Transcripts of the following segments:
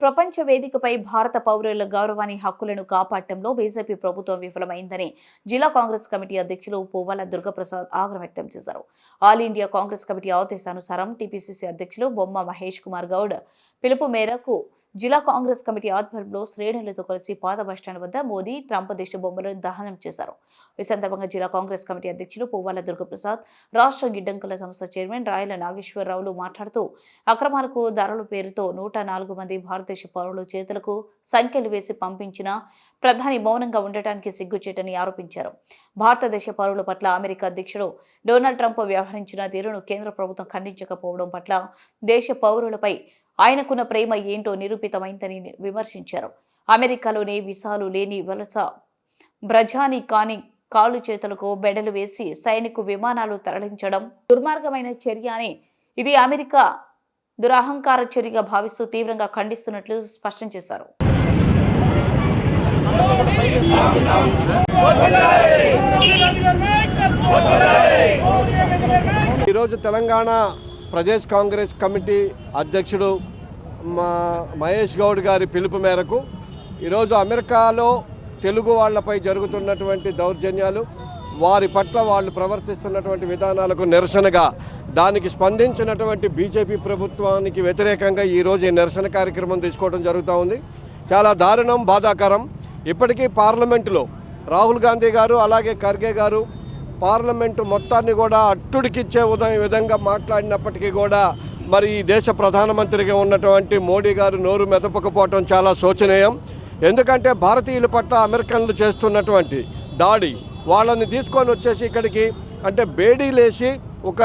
ప్రపంచ వేదికపై భారత పౌరుల గౌరవాన్ని హక్కులను కాపాడటంలో బీజేపీ ప్రభుత్వం విఫలమైందని జిల్లా కాంగ్రెస్ కమిటీ అధ్యక్షులు పువ్వాల దుర్గప్రసాద్ ఆగ్రహం వ్యక్తం చేశారు. ఆల్ ఇండియా కాంగ్రెస్ కమిటీ ఆదేశానుసారం టీపీసీసీ అధ్యక్షులు బొమ్మ మహేష్ కుమార్ గౌడ్ పిలుపు మేరకు జిల్లా కాంగ్రెస్ కమిటీ ఆధ్వర్యంలో శ్రేణులతో కలిసి పాత బస్టాండ్ వద్ద మోదీ ట్రంప్ దిష్టి బొమ్మలను దహనం చేశారు. ఈ సందర్భంగా జిల్లా కాంగ్రెస్ కమిటీ అధ్యక్షులు పువ్వాల దుర్గప్రసాద్ రాష్ట్ర గిడ్డంకుల సంస్థ చైర్మన్ రాయల నాగేశ్వరరావులు మాట్లాడుతూ అక్రమాలకు ధరల పేరుతో నూట నాలుగు మంది భారతదేశ పౌరుల చేతులకు సంఖ్యలు వేసి పంపించిన ప్రధాని మౌనంగా ఉండటానికి సిగ్గుచేటని ఆరోపించారు. భారతదేశ పౌరుల పట్ల అమెరికా అధ్యక్షుడు డొనాల్డ్ ట్రంప్ వ్యవహరించిన తీరును కేంద్ర ప్రభుత్వం ఖండించకపోవడం పట్ల దేశ పౌరులపై ఆయనకున్న ప్రేమ ఏంటో నిరూపితమైందని విమర్శించారు. అమెరికాలోనే విసాలు లేని వలస బ్రజాని కాని కాళ్ళు చేతులకు బెడలు వేసి సైనికు విమానాలు తరలించడం దుర్మార్గమైన చర్య అని ఇది అమెరికా దురహంకార చర్యగా భావిస్తూ తీవ్రంగా ఖండిస్తున్నట్లు స్పష్టం చేశారు. ఈరోజు తెలంగాణ ప్రదేశ్ కాంగ్రెస్ కమిటీ అధ్యక్షుడు మా మహేష్ గౌడ్ గారి పిలుపు మేరకు ఈరోజు అమెరికాలో తెలుగు వాళ్ళపై జరుగుతున్నటువంటి దౌర్జన్యాలు వారి పట్ల వాళ్ళు ప్రవర్తిస్తున్నటువంటి విధానాలకు నిరసనగా దానికి స్పందించినటువంటి బీజేపీ ప్రభుత్వానికి వ్యతిరేకంగా ఈరోజు ఈ నిరసన కార్యక్రమం తీసుకోవడం జరుగుతూ ఉంది. చాలా దారుణం బాధాకరం. ఇప్పటికీ పార్లమెంటులో రాహుల్ గాంధీ గారు అలాగే ఖర్గే గారు పార్లమెంటు మొత్తాన్ని కూడా అట్టుడికిచ్చే ఉదయం విధంగా మాట్లాడినప్పటికీ కూడా మరి ఈ దేశ ప్రధానమంత్రిగా ఉన్నటువంటి మోడీ గారు నోరు మెదపకపోవటం చాలా శోచనీయం. ఎందుకంటే భారతీయుల పట్ల అమెరికన్లు చేస్తున్నటువంటి దాడి వాళ్ళని తీసుకొని వచ్చేసి ఇక్కడికి అంటే బేడీలేసి ఒక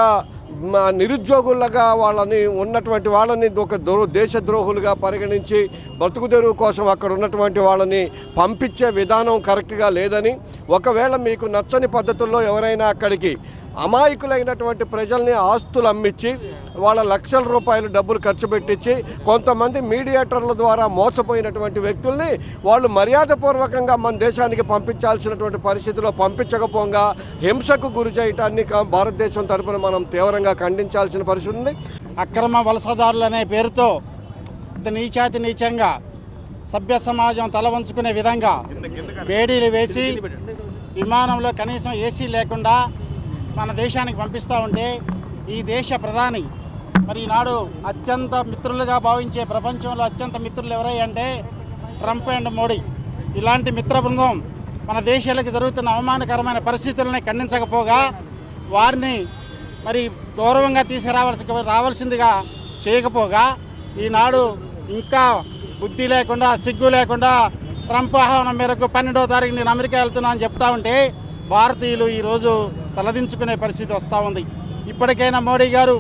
మా నిరుద్యోగులుగా వాళ్ళని ఉన్నటువంటి వాళ్ళని ఒక ద్రో దేశద్రోహులుగా పరిగణించి బతుకు తెరువు కోసం అక్కడ ఉన్నటువంటి వాళ్ళని పంపించే విధానం కరెక్ట్గా లేదని ఒకవేళ మీకు నచ్చని పద్ధతుల్లో ఎవరైనా అక్కడికి అమాయకులైనటువంటి ప్రజల్ని ఆస్తులు అమ్మించి వాళ్ళ లక్షల రూపాయలు డబ్బులు ఖర్చు పెట్టించి కొంతమంది మీడియేటర్ల ద్వారా మోసపోయినటువంటి వ్యక్తుల్ని వాళ్ళు మర్యాదపూర్వకంగా మన దేశానికి పంపించాల్సినటువంటి పరిస్థితిలో పంపించకపోగా హింసకు గురి చేయటాన్ని భారతదేశం తరపున మనం తీవ్రంగా ఖండించాల్సిన పరిస్థితి ఉంది. అక్రమ వలసదారులు అనే పేరుతో నీచాతి నీచంగా సభ్య సమాజం తల వంచుకునే విధంగా వేడీలు వేసి విమానంలో కనీసం ఏసీ లేకుండా మన దేశానికి పంపిస్తూ ఉంటే ఈ దేశ ప్రధాని మరి ఈనాడు అత్యంత మిత్రులుగా భావించే ప్రపంచంలో అత్యంత మిత్రులు ఎవరై అంటే ట్రంప్ అండ్ మోడీ. ఇలాంటి మిత్ర బృందం మన దేశాలకు జరుగుతున్న అవమానకరమైన పరిస్థితులని ఖండించకపోగా వారిని మరి గౌరవంగా తీసుకురావాల్సి రావాల్సిందిగా చేయకపోగా ఈనాడు ఇంకా బుద్ధి లేకుండా సిగ్గు లేకుండా ట్రంప్ ఆహ్వానం మేరకు పన్నెండో తారీఖు నేను అమెరికా వెళ్తున్నా అని చెప్తా ఉంటే భారతీయులు ఈరోజు తలదించుకునే పరిస్థితి వస్తూ ఉంది. ఇప్పటికైనా మోడీ గారు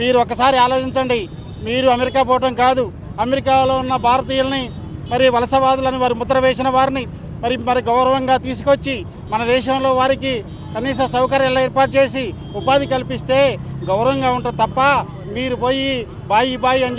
మీరు ఒకసారి ఆలోచించండి. మీరు అమెరికా పోవటం కాదు. అమెరికాలో ఉన్న భారతీయుల్ని మరి వలసవాదులను వారు ముద్ర వేసిన వారిని మరి మరి గౌరవంగా తీసుకొచ్చి మన దేశంలో వారికి కనీస సౌకర్యాలు ఏర్పాటు చేసి ఉపాధి కల్పిస్తే గౌరవంగా ఉంటుంది తప్ప మీరు పోయి బాయి బాయి అని